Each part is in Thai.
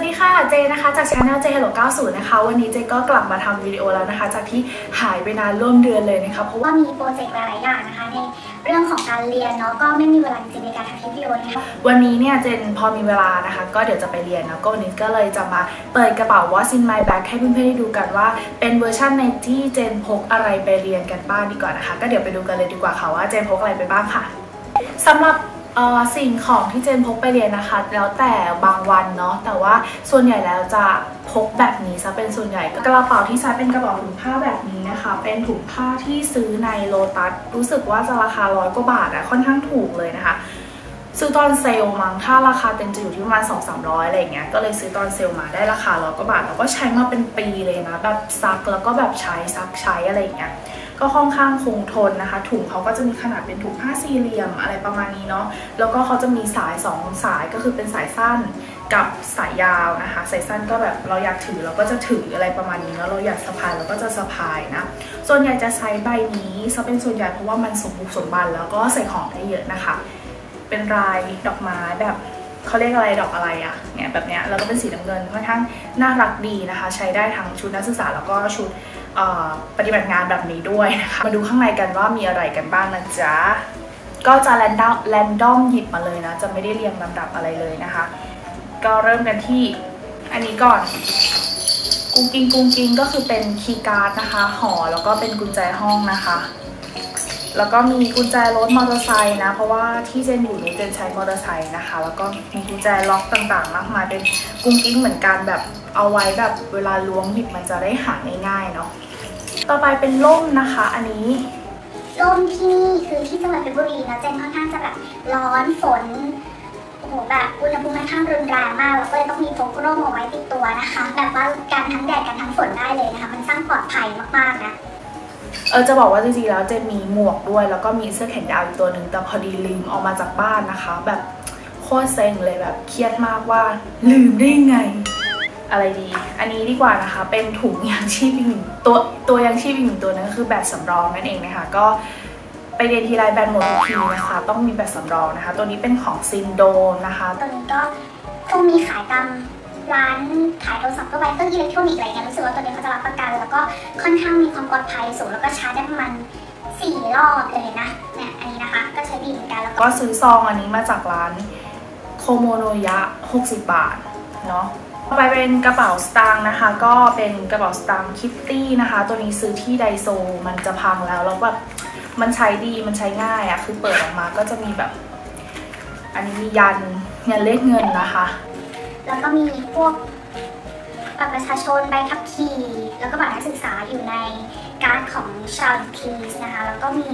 วัสดีค่ะเจนะคะจากช anel เจ Hello 90 นะคะ วันนี้เจก็กลับมาทำวิดีโอแล้วนะคะ จากที่หายไปนานร่วมเดือนเลยนะคะเพราะว่ามีโปรเจกต์หลายอย่างนะคะในเรื่องของการเรียนเนาะก็ไม่มีเวลาจริงในการทำคลิปวิดีโอนะคะวันนี้เนี่ยเจนพอมีเวลานะคะ ก็เดี๋ยวจะไปเรียนนะก็วันนี้ก็เลยจะมาเปิดกระเป๋า What's in my bag ให้เพื่อนๆได้ดูกันว่า เป็นเวอร์ชันในที่เจนพกอะไรไปเรียนกันบ้างดีกว่านะคะ ก็เดี๋ยวไปดูกันเลยดีกว่าค่ะว่าเจนพกอะไรไปบ้างค่ะสำหรับ สิ่งของที่เจนพกไปเรียนนะคะ แล้วแต่บางวันเนาะแต่ว่าส่วนใหญ่แล้วจะพกแบบนี้ซะเป็นส่วนใหญ่กระเป๋าที่ใช้เป็นกระเป๋าถุงผ้าแบบนี้นะคะ เป็นถุงผ้าที่ซื้อในโลตัสรู้สึกว่าจะราคาร้อยกว่าบาทอะค่อนข้างถูกเลยนะคะ ซื้อตอนเซลล์มั้งถ้าราคาเต็มจะอยู่ที่ประมาณ2 3 0 0อะไรอย่างเงี้ยก็เลยซื้อตอนเซลล์มาได้ราคาร้อยกว่าบาทแล้วก็ใช้มาเป็นปีเลยนะแบบซักแล้วก็แบบใช้ซักใช้อะไรเงี้ย ก็ค่อนข้างคงทนนะคะ ถุงเขาก็จะมีขนาดเป็นถุงผ้าสี่เหลี่ยมอะไรประมาณนี้เนาะแล้วก็เขาจะมีสาย2สายก็คือเป็นสายสั้นกับสายยาวนะคะ สายสั้นก็แบบเราอยากถือเราก็จะถืออะไรประมาณนี้แล้วเราอยากสะพายเราก็จะสะพายนะ ส่วนใหญ่จะใช้ใบนี้ซะเป็นส่วนใหญ่เพราะว่ามันสมบุกสมบันแล้วก็ใส่ของได้เยอะนะคะ เป็นลายดอกไม้แบบเขาเรียกอะไรดอกอะไรอะเนี่ยแบบเนี้ยแล้วก็เป็นสีน้ำเงินค่อนข้างน่ารักดีนะคะ ใช้ได้ทั้งชุดนักศึกษาแล้วก็ชุด ปฏิบัติงานแบบนี้ด้วยนะคะ มาดูข้างในกันว่ามีอะไรกันบ้างนะจ๊ะ ก็จะแรนดอมแรนดอมหยิบมาเลยนะ จะไม่ได้เรียงลำดับอะไรเลยนะคะ ก็เริ่มกันที่อันนี้ก่อน กุ้งกิ้งกุ้งกิ้งก็คือเป็นคีย์การ์ดนะคะห่อแล้วก็เป็นกุญแจห้องนะคะ แล้วก็มีกุญแจรถมอเตอร์ไซค์นะ เพราะว่าที่เจนอยู่นี้เจนใช้มอเตอร์ไซค์นะคะ แล้วก็มีกุญแจล็อกต่างๆ มากมายเป็นกุ้งกิ้งเหมือนกันแบบเอาไว้แบบเวลาล้วงหยิบมันจะได้หาง่ายๆเนาะต่อไปเป็นล่มนะคะ อันนี้ร่มที่นี่คือที่จังหวัดเพชรบุรีนะเจนค่อนข้างจะแบบร้อนฝนโอ้โหแบบอุณหภูมิค่อนข้างรุนแรงมากเราก็เลยต้องมีพกร่มเอาไว้ติดตัวนะคะ แบบว่าการทั้งแดดกันทั้งฝนได้เลยนะคะ มันสร้างปลอดภัยมากๆนะ เออจะบอกว่าจริงๆแล้วเจนมีหมวกด้วย แล้วก็มีเสื้อแขนยาวอีกตัวหนึ่งแต่พอดีลืมออกมาจากบ้านนะคะ แบบโคตรเซ็งเลยแบบเครียดมากว่า ลืมได้ไง อะไรดี อันนี้ดีกว่านะคะ เป็นถุงยางชีพอีกหนึ่งตัวตัวยางชีพอีกหนึ่งตัวนั้นก็คือแบตสำรองนั่นเองนะคะ ก็ไปเรียนทีไรแบตหมดทุกทีนะคะ ต้องมีแบตสำรองนะคะ ตัวนี้เป็นของซินโดมนะคะ ตัวนี้ก็คงมีขายตาม ร้านขายโทรศัพท์ก็ไว้เครื่องอิเล็กทรอนิกส์อะไรเงี้ยรู้สึกว่าตัวนี้เขาจะรับประกัน แล้วก็ค่อนข้างมีความปลอดภัยสูงแล้วก็ชาร์จได้ประมาณสี่รอบเลยนะเนี่ยอันนี้นะคะก็ใช้ดีเหมือนกันแล้วก็ก็ซื้อซองอันนี้มาจากร้านโคโมโนยะ 60 บาทเนาะต่อไปเป็นกระเป๋าสตางค์นะคะ ก็เป็นกระเป๋าสตางค์คิตตี้นะคะ ตัวนี้ซื้อที่ไดโซมันจะพังแล้วแล้วแบบมันใช้ดีมันใช้ง่ายอะคือเปิดออกมาก็จะมีแบบ อันนี้มียันยันเลขเงินนะคะ แล้วก็มีพวกบัตรประชาชนใบขับขี่ แล้วก็บัตรนักศึกษาอยู่ในการ์ดของชาวพีสนะคะแล้วก็มี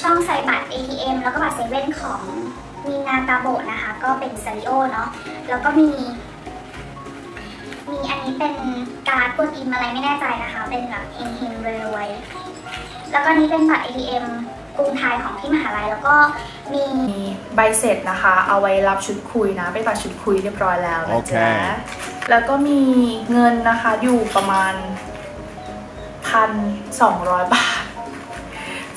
ช่องใส่บัตร ATM แล้วก็บัตรเซเว่นของมีนาตาโบะนะคะ ก็เป็นซาริโอเนาะแล้วก็มี มีอันนี้เป็นการ์ดกดอิมอะไรไม่แน่ใจนะคะ เป็นแบบเฮงเฮงเรวยแล้วก็นี้เป็นบัตร ATM รุงไทยของที่มหาลัยแล้วก็มีมีใบเสร็จนะคะ เอาไว้รับชุดคุยนะ ไปตัดชุดคุยเรียบร้อยแล้วนะโอเคจ๊ะ แล้วก็มีเงินนะคะอยู่ประมาณพันสองร้อยบาท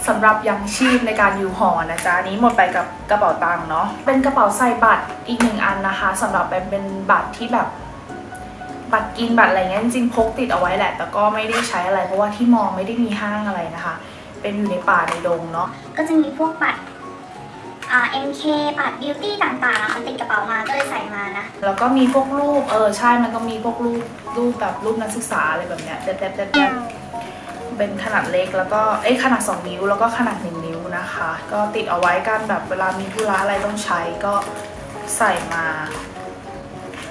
สำหรับยังชีพในการอยู่หอนะจ๊ะอันนี้หมดไปกับกระเป๋าตังค์เนาะเป็นกระเป๋าใส่บัตรอีกหนึ่งอันนะคะสำหรับเป็นเป็นบัตรที่แบบบัตรกินบัตรอะไรเงี้ยจริงๆพกติดเอาไว้แหละ แต่ก็ไม่ได้ใช้อะไร เพราะว่าที่มองไม่ได้มีห้างอะไรนะคะ เป็นอยู่ในป่าในดงเนาะก็จะมีพวกบัตรอ่า MK บัตรบิวตี้ต่างๆมันติดกระเป๋ามาก็เลยใส่มานะ แล้วก็มีพวกรูปเออใช่มันก็มีพวกรูปรูปแบบรูปนักศึกษาอะไรแบบเนี้ยแดดๆเป็นขนาดเล็กแล้วก็เอ้ยขนาด 2 นิ้วแล้วก็ขนาด 1 นิ้วนะคะ ก็ติดเอาไว้กันแบบเวลามีธุระอะไรต้องใช้ก็ใส่มา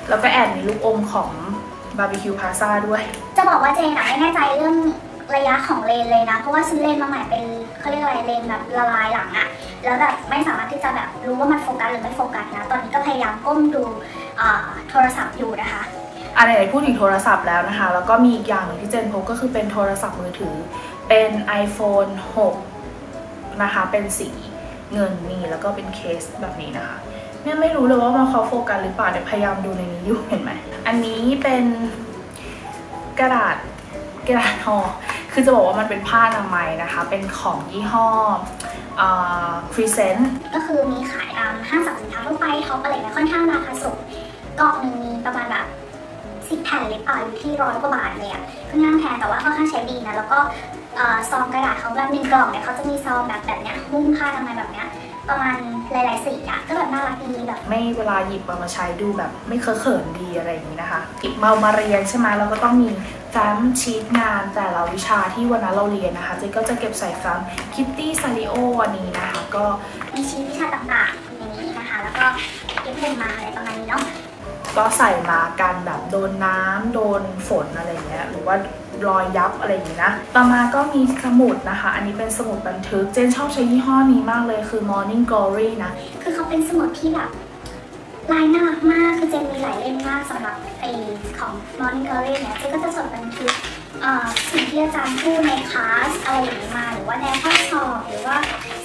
แล้วก็แอบมีลูกอมของบาร์บีคิวพาซาด้วย จะบอกว่าเจนอะไม่แน่ใจเรื่อง ระยะของเลนเลยนะ เพราะว่าซื้อเลนมาใหม่เป็นเขาเรียกอะไรเลนแบบละลายหลังอะแล้วแบบไม่สามารถที่จะแบบรู้ว่ามันโฟกัสหรือไม่โฟกัสนะ ตอนนี้ก็พยายามก้มดูโทรศัพท์อยู่นะคะอันไหนๆพูดถึงโทรศัพท์แล้วนะคะ แล้วก็มีอีกอย่างหนึ่งที่เจนพบก็คือเป็นโทรศัพท์มือถือ เป็น iPhone 6 นะคะ เป็นสีเงินนี่แล้วก็เป็นเคสแบบนี้นะคะเนี่ยไม่รู้เลยว่ามันเขาโฟกัสหรือเปล่าเดี๋ยวพยายามดูในนี้อยู่เห็นไหม อันนี้เป็นกระดาษกระดาษห่อ คือจะบอกว่ามันเป็นผ้าอนามัยนะคะ เป็นของยี่ห้อครีเซนต์ก็คือมีขายตามห้างสรรพสินค้าทั่วไปท็อปอะไรเนี่ยค่อนข้างราคาสูงกล่องหนึ่งมีประมาณแบบสิบแผ่นหรือเปล่าอยู่ที่ร้อยกว่าบาทเลยอะค่อนข้างแพงแต่ว่าค่อนข้างใช้ดีนะ แล้วก็เอ่อซองกระดาษเขาแบบหนึ่งกล่องเนี่ยเขาจะมีซองแบบแบบเนี้ยหุ้มผ้าทำไมยแบบเนี้ยประมาณหลายๆสีอะก็แบบน่ารักดีแบบไม่เวลาหยิบเอามาใช้ดูแบบไม่เคอะเขินดีอะไรอย่างนี้นะคะหยิบมามาเรียนใช่ไหมเราก็ต้องมี แฟ้มชีตงานแต่ละวิชาที่วันนั้นเราเรียนนะคะเจ๊ก็จะเก็บใส่แฟ้มคิตตี้ซาริโออันนี้นะคะ ก็มีชีวิตวิชาต่างๆอย่างนี้นะคะ แล้วก็เก็บมุมมาอะไรประมาณนี้เนาะก็ใส่มากันแบบโดนน้ำโดนฝนอะไรเงี้ยหรือว่ารอยยับอะไรอย่างงี้นะ ต่อมาก็มีสมุดนะคะ อันนี้เป็นสมุดบันทึก เจนชอบใช้ยี่ห้อนี้มากเลยคือ Morning Glory นะ คือเขาเป็นสมุดที่แบบ ลายน่ารักมากคือเจนมีหลายเล่มมากสำหรับไอของ Morning Glory เนี่ยเจนก็จะจดบันทึกเอ่อสิ่งที่อาจารย์พูดในคลาสอะไรอย่างนี้มาหรือว่าในวข้อสอบหรือว่า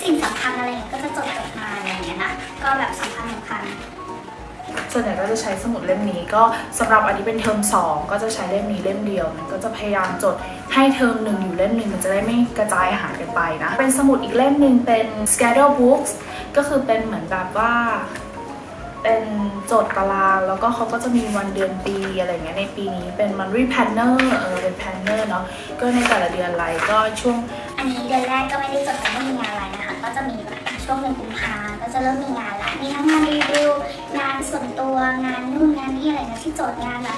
สิ่งสำคัญอะไรอย่างเงี้ยก็จะจดจดมาอะไรอย่างเงี้ยนะก็แบบสำคัญสำคัญส่วนใหญ่ก็จะใช้สมุดเล่มนี้ก็สำหรับอันนี้เป็นเทอม2 ก็จะใช้เล่มนี้เล่มเดียว มันก็จะพยายามจดให้เทอมหนึ่งอยู่เล่มหนึ่งมันจะได้ไม่กระจายหายกันไปนะ เป็นสมุดอีกเล่มหนึ่งเป็น schedule books ก็คือเป็นเหมือนแบบว่า เป็นโจดตารางแล้วก็เขาก็จะมีวันเดือนปีอะไรเงี้ยในปีนี้เป็น monthly planner เออเป็น planner เนาะก็ในแต่ละเดือนอะไรก็ช่วง อันนี้เดือนแรกก็ไม่ได้จดแต่ไม่มีงานอะไรนะคะ ก็จะมีแบบช่วงเดือนกุมภาก็จะเริ่มมีงานละมีทั้งงานรีวิวงานส่วนตัวงานนู่นงานนี่อะไรนะที่จดงานแบบ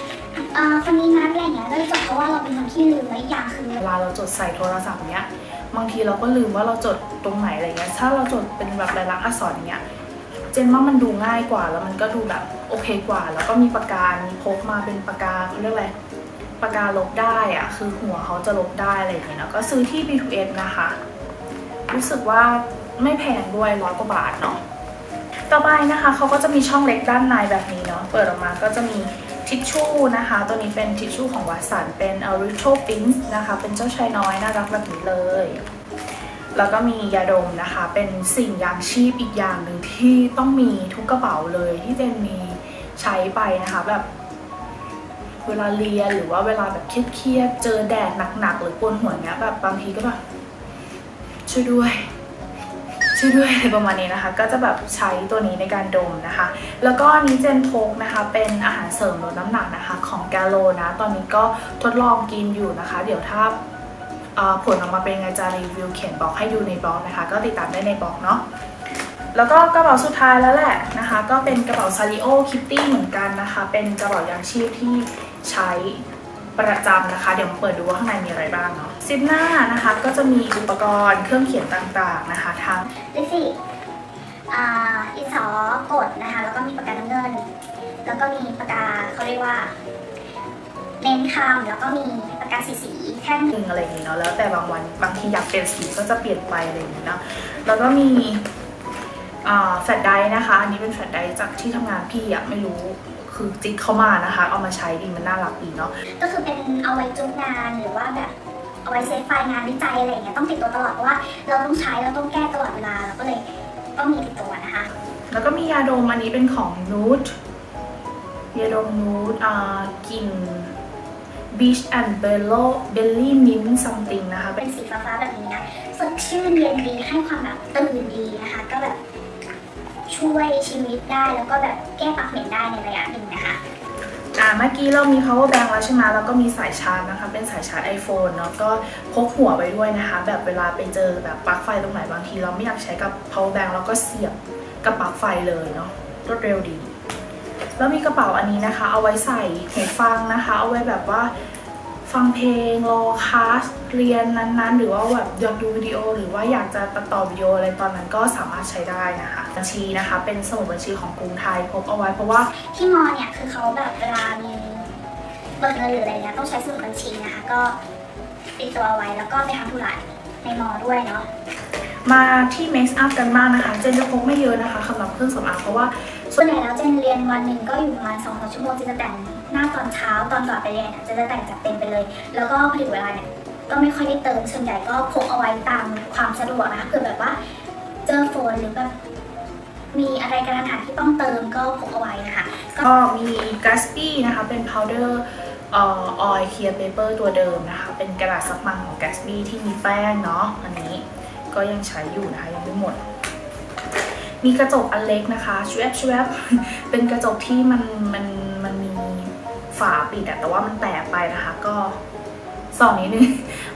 เออคนนี้นัดอะไรเงี้ยก็จะจดเพราะว่าเราเป็นคนที่ลืมไว้อย่างคือเวลาเราจดใส่โทรศัพท์เนี้ยบางทีเราก็ลืมว่าเราจดตรงไหนอะไรเงี้ยถ้าเราจดเป็นแบบลายลักษณ์อักษรเนี้ย เจนว่ามันดูง่ายกว่า แล้วมันก็ดูแบบโอเคกว่า แล้วก็มีปากกามีพกมาเป็นปากกาเขาเรียกอะไรปากกาลบได้อะคือหัวเขาจะลบได้อะไรอย่างเงี้ยเนาะก็ซื้อที่ B2S นะคะ รู้สึกว่าไม่แพงด้วยร้อยกว่าบาทเนาะต่อไปนะคะเขาก็จะมีช่องเล็กด้านในแบบนี้เนาะเปิดออกมาก็จะมีทิชชู่นะคะ ตัวนี้เป็นทิชชู่ของวัสันเป็น a r i t o p i n k นะคะ เป็นเจ้าชายน้อยน่ารักแบบนี้เลย แล้วก็มียาดมนะคะ เป็นสิ่งยางชีพอีกอย่างหนึ่งที่ต้องมีทุกกระเป๋าเลยที่เจนมีใช้ไปนะคะแบบเวลาเรียนหรือว่าเวลาแบบเครียดๆเจอแดดหนักๆหรือปวดหัวเนี้ยแบบบางทีก็แบบช่วยด้วยช่วยด้วยอะไรประมาณนี้นะคะ ก็จะแบบใช้ตัวนี้ในการดมนะคะ แล้วก็นี้เจนโทกนะคะเป็นอาหารเสริมลดน้ำหนักนะคะ ของแกโลนะ ตอนนี้ก็ทดลองกินอยู่นะคะ เดี๋ยวถ้า ผลออกมาเป็นยังไงจะรีวิวเขียนบอกให้ดูในบล็อกนะคะ ก็ติดตามได้ในบล็อกเนาะแล้วก็กระเป๋าสุดท้ายแล้วแหละนะคะ ก็เป็นกระเป๋าซาริโอคิตตี้เหมือนกันนะคะ เป็นกระเป๋ายางชีพที่ใช้ประจำนะคะ เดี๋ยวมาเปิดดูว่าข้างในมีอะไรบ้างเนาะซิปหน้านะคะก็จะมีอุปกรณ์เครื่องเขียนต่างๆนะคะทั้งลิสิอิสอกดนะคะ แล้วก็มีปากกาน้ำเงิน แล้วก็มีปากกาเขาเรียกว่าเน้นคำแล้วก็มี กกาสีสีๆแท่งหนึ่งอะไรอย่างงี้เนาะแล้วแต่บางวันบางทีอยากเปลี่ยนสีก็จะเปลี่ยนไปอะไรอย่างงี้เนาะแล้วก็มีอ่าแฟลชไดรฟ์นะคะ อันนี้เป็นแฟลชไดรฟ์จากที่ทำงานพี่อะไม่รู้คือจิ๊กเข้ามานะคะ เอามาใช้ดีมันน่ารักดีเนาะก็คือเป็นเอาไว้จุกงานหรือว่าแบบเอาไว้เซฟไฟล์งานวิจัยอะไรอย่างเงี้ยต้องติดตัวตลอดเพราะว่าเราต้องใช้เราต้องแก้ตลอดเวลาเราก็เลยต้องมีติดตัวนะคะ แล้วก็มียาดมอันนี้เป็นของนูตยาดมนูตอ่ากลิ่น Beach and Bello Belly Mint something นะคะ เป็นสีฟ้าๆแบบนี้นะ สดชื่นเย็นดีให้ความแบบตื่นดีนะคะ ก็แบบช่วยชีวิตได้แล้วก็แบบแก้ปากเหม็นได้ในระยะหนึ่งนะคะอ่าเมื่อกี้เรามี power bank แล้วใช่ไหมแล้วก็มีสายชาร์จนะคะ เป็นสายชาร์จ iPhone เนาะก็พกหัวไปด้วยนะคะ แบบเวลาไปเจอแบบปลั๊กไฟตรงไหนบางที เราไม่อยากใช้กับ power bank เราก็เสียบกับปลั๊กไฟเลยเนาะรวดเร็วดี แล้วมีกระเป๋าอันนี้นะคะ เอาไว้ใส่หูฟังนะคะ เอาไว้แบบว่าฟังเพลงรอคลาสเรียนนั้นๆ หรือว่าแบบอยากดูวิดีโอ หรือว่าอยากจะตัดต่อวิดีโออะไรตอนนั้นก็สามารถใช้ได้นะคะบัญชีนะคะ เป็นสมุดบัญชีของกรุงไทยพกเอาไว้เพราะว่าที่มอเนี่ยคือเขาแบบเวลามีเบิกเงินหรืออะไรเงี้ยต้องใช้สมุดบัญชีนะคะ ก็ติดตัวเอาไว้แล้วก็ไปทำธุระในมอด้วยเนาะ มาที่ Make Up กันบ้างนะคะเจนจะพกไม่เยอะนะคะสำหรับเครื่องสำอางเพราะว่าส่วนใหญ่แล้วเจนเรียนวันหนึ่งก็อยู่ประมาณสองสามชั่วโมงเจนจะแต่งหน้าตอนเช้าตอนก่อนไปเรียนเนี่ยเจนจะแต่งจัดเต็มไปเลย แล้วก็พอถึงเวลาเนี่ยก็ไม่ค่อยได้เติมส่วนใหญ่ก็พกเอาไว้ตามความสะดวกนะคะเผื่อแบบว่าเจอฝนหรือแบบมีอะไรกระทันหันที่ต้องเติมก็พกเอาไว้นะคะก็มี Gatsby นะคะเป็น powder เอ่อ oil clear paper ตัวเดิมนะคะ เป็นกระดาษซับมันของ Gatsby ที่มีแป้งเนาะอันนี้ ก็ยังใช้อยู่นะคะยังไม่หมด มีกระจกอันเล็กนะคะชวบชวบเป็นกระจกที่มันมันมันมีฝาปิดอะแต่ว่ามันแตกไปนะคะก็สองนิดนึง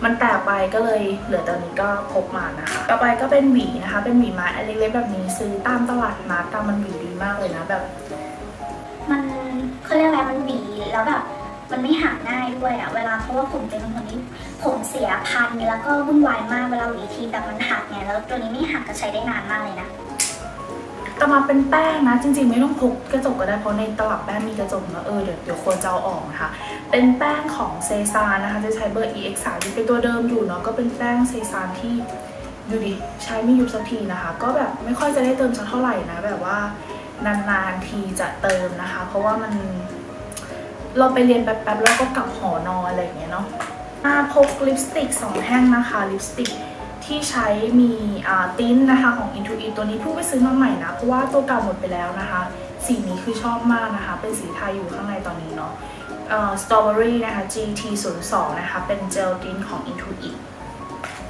มันแตกไปก็เลยเหลือตอนนี้ก็พกมานะคะ ต่อไปก็เป็นหวีนะคะ เป็นหวีไม้อันเล็กๆแบบนี้ซื้อตามตลาดนัดตามมันหวีดีมากเลยนะแบบ มันเขาเรียกอะไรมันหวีแล้วแบบ มันไม่หักง่ายด้วยอะเวลาเพราะว่าผมเป็นคนที่ผมเสียพันแล้วก็วุ่นวายมากเวลาหวีทีแต่มันหักไงแล้วตัวนี้ไม่หักก็ใช้ได้นานมากเลยนะต่อมาเป็นแป้งนะ จริงๆไม่ต้องพกกระจกก็ได้เพราะในตลับแป้งมีกระจกนะเออเดี๋ยวเดี๋ยวควรจะเอาออกนะคะ เป็นแป้งของเซซานนะคะ จะใช้เบอร์ EX 3 ที่เป็นตัวเดิมอยู่เนาะก็เป็นแป้งเซซานที่ดูดิใช้ไม่ยุบสักทีนะคะ ก็แบบไม่ค่อยจะได้เติมสักเท่าไหร่นะ แบบว่านานๆทีจะเติมนะคะ เพราะว่ามัน เราไปเรียนแป๊บๆแล้วก็กลับหอนอนอะไรอย่างเงี้ยเนาะมาพกลิปสติกสองแท่งนะคะลิปสติกที่ใช้มีอ่าติ้นนะคะของ Intuit ตัวนี้เพิ่งไปซื้อมาใหม่นะ เพราะว่าตัวเก่าหมดไปแล้วนะคะ สีนี้คือชอบมากนะคะ เป็นสีไทยอยู่ข้างในตอนนี้เนาะสตรอเบอรี่นะคะ GT 0 2 นะคะ เป็นเจลติ้นของ Intuit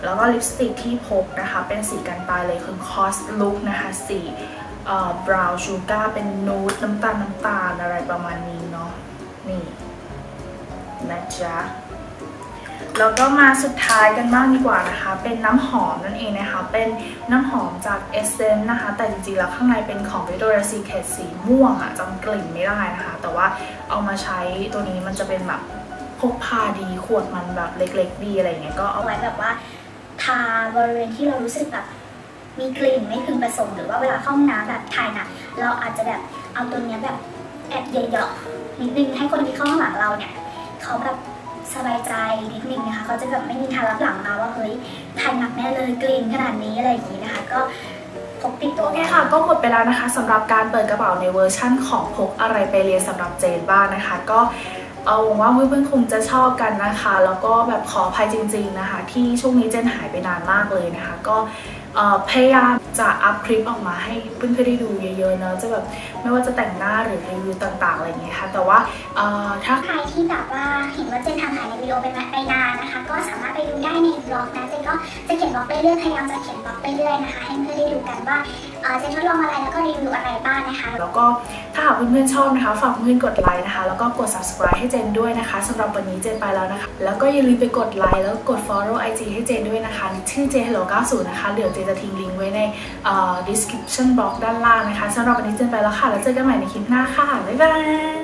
แล้วก็ลิปสติกที่พกนะคะ เป็นสีกันตายเลยคือ Cos Look นะคะสีบราวน์ชูการ์เป็นนูดน้ำตาลน้ำตาลอะไรประมาณนี้เนาะ นี่นะจ๊ะแล้วก็มาสุดท้ายกันบ้างดีกว่านะคะ เป็นน้ำหอมนั่นเองนะคะ เป็นน้ำหอมจาก Essence นะคะ แต่จริงๆแล้วข้างในเป็นของ Victoria's Secret สีม่วงอะจำกลิ่นไม่ได้นะคะ แต่ว่าเอามาใช้ตัวนี้มันจะเป็นแบบพกพาดีขวดมันแบบเล็กๆ ดีอะไรเงี้ยก็เอาเอาไว้แบบว่าทาบริเวณที่เรารู้สึกแบบมีกลิ่นไม่พึงประสงค์หรือว่าเวลาเข้าห้องน้ำแบบถ่ายหนักเราอาจจะแบบเอาตัวเนี้ยแบบแอบเยอะๆ นิดนึงให้คนที่เข้าข้างหลังเราเนี่ยเขาแบบสบายใจนิดนึงนะคะเขาจะแบบไม่มีทางรับหลังมาว่าเฮ้ยถ่ายหนักแน่เลยกลิ่นขนาดนี้อะไรอย่างนี้นะคะ ก็พกติดตัวโอเคค่ะ ก็หมดไปแล้วนะคะสำหรับการเปิดกระเป๋าในเวอร์ชั่นของพกอะไรไปเรียนสำหรับเจนบ้างนะคะ ก็เอาหวังว่าเพื่อนๆคงจะชอบกันนะคะ แล้วก็แบบขออภัยจริง ๆนะคะ ที่ช่วงนี้เจนหายไปนานมากเลยนะคะ ก็ พยายามจะอัพคลิปออกมาให้เพื่อนๆได้ดูเยอะๆเนาะจะแบบไม่ว่าจะแต่งหน้าหรือรีวิวต่างๆอะไรอย่างเงี้ยค่ะ แต่ว่าถ้าใครที่แบบว่าเห็นว่าเจนทำถ่ายในวิดีโอไปไปนานนะคะ ก็สามารถไปดูได้ในบล็อกนะเจนก็จะเขียนบล็อกไปเรื่อยพยายามจะเขียนบล็อกไปเรื่อยนะคะ ให้เพื่อนได้ดูกันว่า จนทดลองอะไรแล้วก็รีวิวอะไรบ้างนะคะ แล้วก็ถ้าหากเพื่อนๆชอบนะคะ ฝากเพื่อนกดไลค์นะคะ แล้วก็กด subscribe ให้เจนด้วยนะคะสำหรับวันนี้เจนไปแล้วนะคะ แล้วก็อย่าลืมไปกดไลค์แล้วกด follow IG ให้เจนด้วยนะคะชื่อเจน hello 90นะคะเดี๋ยวเจนจะทิ้งลิงก์ไว้ใน description box ด้านล่างนะคะสำหรับวันนี้เจนไปแล้วค่ะ แล้วเจอกันใหม่ในคลิปหน้าค่ะบ๊ายบาย